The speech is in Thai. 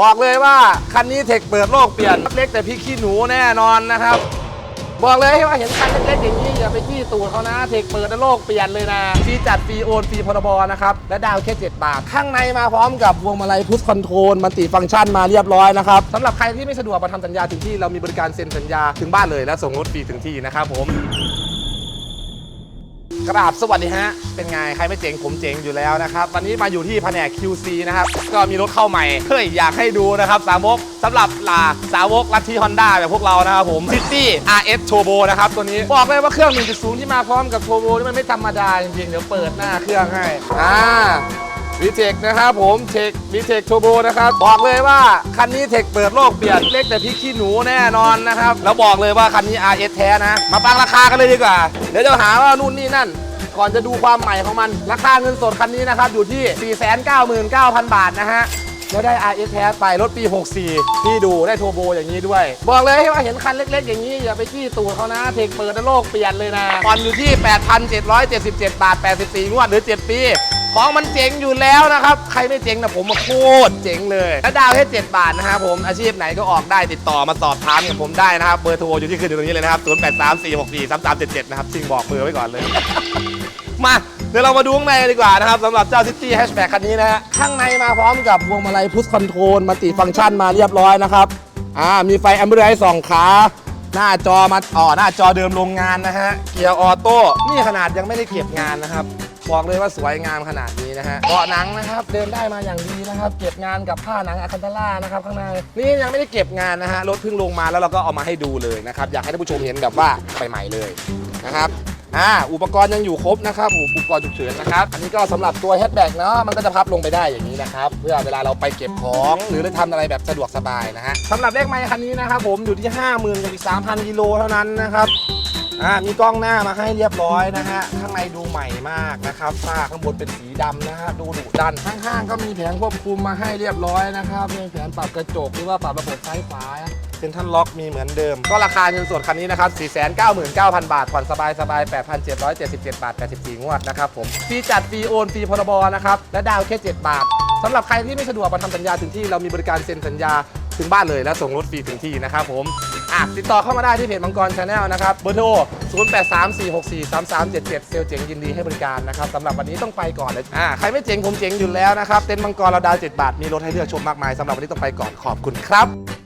บอกเลยว่าคันนี้เทคเปิดโลกเปลี่ยนเล็กแต่พี่ขี้หนูแน่นอนนะครับ บอกเลยว่าเห็นคันเล็กๆอย่างนี้อย่าไปขี้ตูดเขานะ เทคเปิดโลกเปลี่ยนเลยนะฟรีจัดฟรีโอนฟรีพรบนะครับและดาวแค่ 7 บาท ข้างในมาพร้อมกับพวงมาลัยพุทคอนโทรลมันติฟังก์ชันมาเรียบร้อยนะครับสำหรับใครที่ไม่สะดวกมาทำสัญญาถึงที่เรามีบริการเซ็นสัญญาถึงบ้านเลยและส่งรถฟรีถึงที่นะครับผม กราบสวัสดีฮะ เป็นไง ใครไม่เจ๋งผมเจ๋งอยู่แล้วนะครับ วันนี้มาอยู่ที่แผนก QC นะครับ ก็มีรถเข้าใหม่ เฮ้ย อยากให้ดูนะครับ สาวกสำหรับลาสาวกลัทธิฮอนด้าแบบพวกเรานะครับผม City RS Turbo นะครับ ตัวนี้ บอกเลยว่าเครื่อง 1.0 ที่มาพร้อมกับ Turbo นี่มันไม่ธรรมดาจริงๆ เดี๋ยวเปิดหน้าเครื่องให้ อ่า วิเทคนะครับผมเทควิเทคโทโบนะครับบอกเลยว่าคันนี้เทคเปิดโลกเปลี่ยนเล็กแต่พี่ขี้หนูแน่นอนนะครับแล้วบอกเลยว่าคันนี้ RS แท้นะ มาฟังราคากันเลยดีกว่า เดี๋ยวจะหาว่านู่นนี่นั่น ก่อนจะดูความใหม่ของมัน ราคาเงินสดคันนี้นะครับอยู่ที่ 499,000 บาทนะฮะแล้วได้ RS แท้ไปรถปี 64 ที่ดูได้โทโบอย่างนี้ด้วย บอกเลยว่าเห็นคันเล็ก ๆ อย่างนี้ อย่าไปขี้ตูดเขานะ เทคเปิดโลกเปลี่ยนเลยนะผ่อนอยู่ที่ 8,777 บาท 84งวดหรือ 7 ปี ของมันเจ๋งอยู่แล้วนะครับ ใครไม่เจ๋งนะผมมาโคตรเจ๋งเลย และดาวแค่7บาทนะครับผม อาชีพไหนก็ออกได้ติดต่อมาสอบถามกับผมได้นะครับ เบอร์โทรอยู่ที่ขึ้นอยู่ตรงนี้เลยนะครับ 0834643377 นะครับชิงบอกเบอร์ไว้ก่อนเลย มาเดี๋ยวเรามาดูข้างในดีกว่านะครับสำหรับเจ้า City Hatchback คันนี้นะฮะข้างในมาพร้อมกับพวงมาลัยพุทคอนโทรลมัลติฟังก์ชันมาเรียบร้อยนะครับอ่ามีไฟแอมเบอร์ไสองขาหน้าจอมาอ๋อหน้าจอเดิมโรงงานนะฮะเกียร์ออโต้นี่ขนาดยังไม่ได้เก็บงานนะครับ บอกเลยว่าสวยงามขนาดนี้นะฮะเบาะหนังนะครับ เดินได้มาอย่างดีนะครับ เก็บงานกับผ้าหนังอะคันตาล่านะครับข้างในนี่ยังไม่ได้เก็บงานนะฮะรถเพิ่งลงมาแล้วเราก็เอามาให้ดูเลยนะครับ อยากให้ท่านผู้ชมเห็นแบบว่าใหม่ๆเลยนะครับอ่าอุปกรณ์ยังอยู่ครบนะครับอุปกรณ์ฉุกเฉินนะครับ อันนี้ก็สำหรับตัวแฮชแบ็กเนาะมันก็จะพับลงไปได้อย่างนี้นะครับเพื่อเวลาเราไปเก็บของหรือเราทำอะไรแบบสะดวกสบายนะฮะสำหรับเลขไมค์คันนี้นะครับผมอยู่ที่ 50,000กับอีก3,000กิโลเท่านั้นนะครับ อ่ามีกล้องหน้ามาให้เรียบร้อยนะฮะข้างในดูใหม่มากนะครับฝ้าข้างบนเป็นสีดำนะฮะดูดุดันข้างๆก็มีแผงควบคุมมาให้เรียบร้อยนะครับมีแผงปรับกระจกหรือว่าปรับระบบซ้ายขวาเซ็นทรัลล็อกมีเหมือนเดิม ก็ราคาเงินสดคันนี้นะครับ 499,000 บาท ผ่อนสบายสบาย 8,777 บาท 84 งวดนะครับผม ฟรีจัด ฟรีโอน ฟรีพรบนะครับ และดาวแค่ 7 บาท สำหรับใครที่ไม่สะดวกมาทำสัญญาถึงที่เรามีบริการเซ็นสัญญา ถึงบ้านเลยและส่งรถฟรีถึงที่นะครับผมอะติดต่อเข้ามาได้ที่เพจมังกรชาแนลนะครับเบอร์โทร 0834643377 เซลเจ๋งยินดีให้บริการนะครับสำหรับวันนี้ต้องไปก่อนเลยอ่าใครไม่เจ๋งผมเจ๋งอยู่แล้วนะครับเต็นท์มังกรเราดาว7บาทมีรถให้เลือกชมมากมายสำหรับวันนี้ต้องไปก่อนขอบคุณครับ